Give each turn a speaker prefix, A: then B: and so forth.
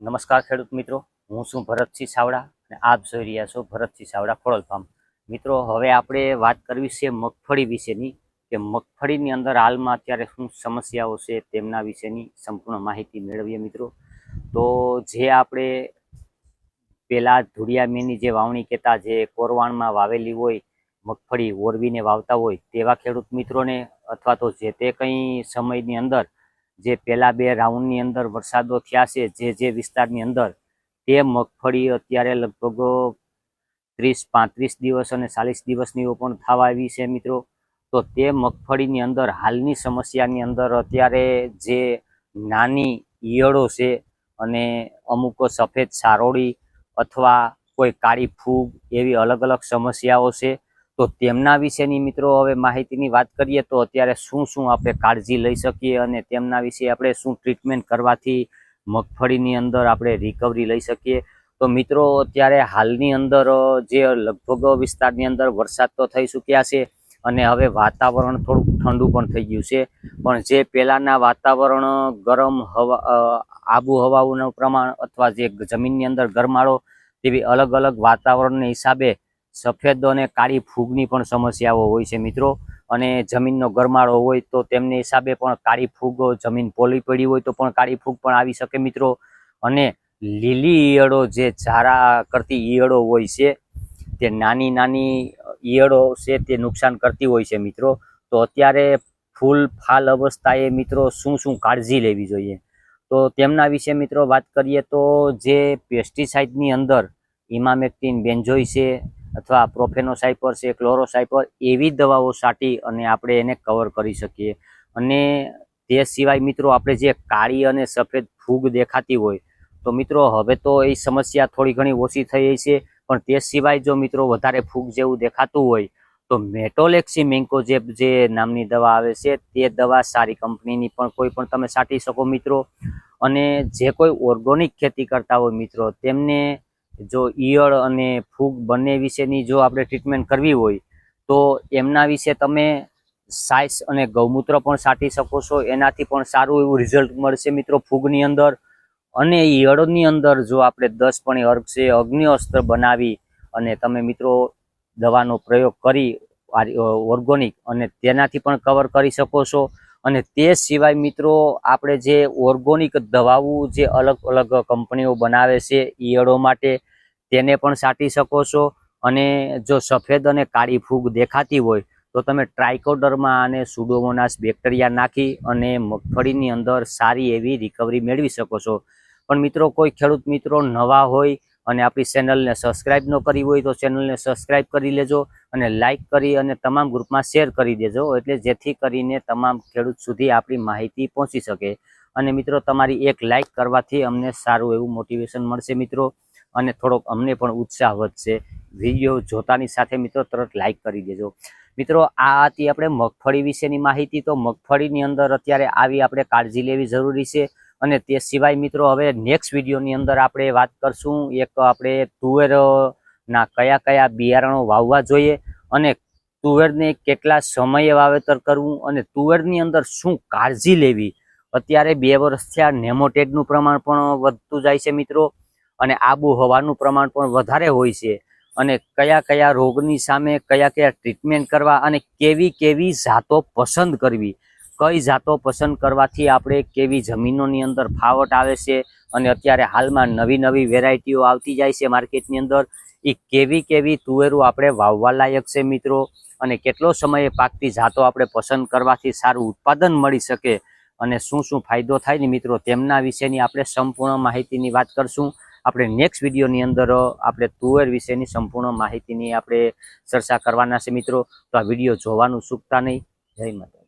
A: નમસ્કાર ખેડૂત મિત્રો, હું છું ભરતસિંહ સાવડા અને આપ જોઈ રહ્યા છો ભરતસિંહ સાવડા ખોડલ ફાર્મ. મિત્રો, હવે આપણે વાત કરવી છે મગફળી વિશેની, કે મગફળીની અંદર હાલમાં અત્યારે શું સમસ્યાઓ છે તેમના વિશેની સંપૂર્ણ માહિતી મેળવીએ મિત્રો. તો જે આપણે પેલા ધુડિયામીની જે વાવણી કહેતા, જે કોરવાણમાં વાવેલી હોય, મગફળી ઓરવીને વાવતા હોય, તેવા ખેડૂત મિત્રોને અથવા તો જે તે કંઈ સમયની અંદર જે પેલા બે રાઉન્ડની અંદર વરસાદો થયા છે, જે જે વિસ્તારની અંદર, તે મગફળી અત્યારે લગભગ ત્રીસ, પાંત્રીસ દિવસ અને ચાલીસ દિવસની પણ થવા આવી છે મિત્રો. તો તે મગફળીની અંદર, હાલની સમસ્યાની અંદર અત્યારે જે નાની ઈયળો છે અને અમુક સફેદ સારોળી અથવા કોઈ કાળી ફૂગ એવી અલગ અલગ સમસ્યાઓ છે તો તેમના વિશેની મિત્રો હવે માહિતીની વાત કરીએ તો અત્યારે શું શું આપણે કાળજી લઈ શકીએ અને તેમના વિશે આપણે શું ટ્રીટમેન્ટ કરવાથી મગફળીની અંદર આપણે રિકવરી લઈ શકીએ. તો મિત્રો, અત્યારે હાલની અંદર જે લગભગ વિસ્તારની અંદર વરસાદ તો થઈ ચૂક્યા છે અને હવે વાતાવરણ થોડુંક ઠંડુ પણ થઈ ગયું છે. પણ જે પહેલાંના વાતાવરણ ગરમ હવા આબોહવાનું પ્રમાણ અથવા જે જમીનની અંદર ગરમાળો તેવી અલગ અલગ વાતાવરણને હિસાબે સફેદ અને કાળી ફૂગની પણ સમસ્યાઓ હોય છે મિત્રો. અને જમીનનો ગરમાળો હોય તો તેમને હિસાબે પણ કાળી ફૂગ જમીન પોલી પડી હોય તો પણ કાળી ફૂગ પણ આવી શકે મિત્રો. અને લીલી ઈયળો જે ઝારા કરતી ઈયળો હોય છે, તે નાની નાની ઈયળો છે તે નુકસાન કરતી હોય છે મિત્રો. તો અત્યારે ફૂલ ફાલ અવસ્થાએ મિત્રો શું શું કાળજી લેવી જોઈએ? તો તેમના વિશે મિત્રો વાત કરીએ તો જે પેસ્ટિસાઇડની અંદર ઇમામેક્ટિન બેન્જોય છે અથવા પ્રોફેનોસાઇપર છે ક્લોરોસાઇપર એવી દવાઓ છાંટી અને આપણે એને કવર કરી શકીએ. અને તે સિવાય મિત્રો આપણે જે કાળી અને સફેદ ફૂગ દેખાતી હોય, તો મિત્રો હવે તો એ સમસ્યા થોડી ઘણી ઓછી થઈ છે, પણ તે સિવાય જો મિત્રો વધારે ફૂગ જેવું દેખાતું હોય, તો મેટોલેક્સી મેન્કોજેબ જે નામની દવા આવે છે, તે દવા સારી કંપનીની પણ કોઈ પણ તમે છાંટી શકો મિત્રો. અને જે કોઈ ઓર્ગોનિક ખેતી કરતા હોય મિત્રો, તેમને જો ઈયળ અને ફૂગ બંને વિશેની જો આપણે ટ્રીટમેન્ટ કરવી હોય, તો એમના વિશે તમે સાઇસ અને ગૌમૂત્ર પણ સાટી શકો છો. એનાથી પણ સારું એવું રિઝલ્ટ મળશે મિત્રો ફૂગની અંદર. અને ઈયળની અંદર જો આપણે દસ પણ અર્ગ છે અગ્નિ અસ્ત્ર બનાવી અને તમે મિત્રો દવાનો પ્રયોગ કરી ઓર્ગોનિક અને તેનાથી પણ કવર કરી શકો છો. અને તે સિવાય મિત્રો આપણે જે ઓર્ગોનિક દવાઓ જે અલગ અલગ કંપનીઓ બનાવે છે ઈયળો માટે તેને પણ છાંટી શકો છો. અને જો સફેદ અને કાળી ફૂગ દેખાતી હોય, તો તમે ટ્રાઇકોડરમાં અને સુડોમોનાસ બેક્ટેરિયા નાખી અને મગફળીની અંદર સારી એવી રિકવરી મેળવી શકો છો. પણ મિત્રો, કોઈ ખેડૂત મિત્રો નવા હોય અને આપણી ચેનલને સબસ્ક્રાઇબ ન કરી હોય, તો ચેનલને સબસ્ક્રાઇબ કરી લેજો અને લાઇક કરી અને તમામ ગ્રુપમાં શેર કરી દેજો, એટલે જેથી કરીને તમામ ખેડૂત સુધી આપણી માહિતી પહોંચી શકે. અને મિત્રો, તમારી એક લાઇક કરવાથી અમને સારું એવું મોટિવેશન મળશે મિત્રો. અને થોડોક અમને પણ ઉત્સાહ વધશે. વીડિયો જોતાની સાથે મિત્રો તરત લાઇક કરી દેજો. મિત્રો, આ હતી આપણે મગફળી વિશેની માહિતી. તો મગફળીની અંદર અત્યારે આવી આપણે કાળજી લેવી જરૂરી છે. અને તે સિવાય મિત્રો, હવે નેક્સ્ટ વિડીયોની અંદર આપણે વાત કરશું એક આપણે તુવેરના કયા કયા બિયારણો વાવવા જોઈએ અને તુવેરને કેટલા સમયે વાવેતર કરવું અને તુવેરની અંદર શું કાળજી લેવી? અત્યારે બે વર્ષથી આ નેમોટેડનું પ્રમાણ પણ વધતું જાય છે મિત્રો. અને આબોહવાનું પ્રમાણ પણ વધારે હોય છે. અને કયા કયા રોગની સામે કયા કયા ટ્રીટમેન્ટ કરવા અને કેવી કેવી જાતો પસંદ કરવી. કઈ જાતો પસંદ કરવાથી આપણે કેવી જમીનોની અંદર ફાવટ આવે છે અને અત્યારે હાલમાં નવી નવી વેરાયટીઓ આવતી જાય છે માર્કેટની અંદર. એ કેવી કેવી તુવેરું આપણે વાવવા લાયક છે મિત્રો? અને કેટલો સમયે પાકતી જાતો આપણે પસંદ કરવાથી સારું ઉત્પાદન મળી શકે? અને શું શું ફાયદો થાય ને મિત્રો? તેમના વિશેની આપણે સંપૂર્ણ માહિતીની વાત કરશું. આપણે નેક્સ્ટ વિડીયોની અંદર આપણે તુવેર વિશેની સંપૂર્ણ માહિતીની આપણે ચર્ચા કરવાના છે મિત્રો. તો આ વીડિયો જોવાનું ચૂકતા નહીં. જય માતા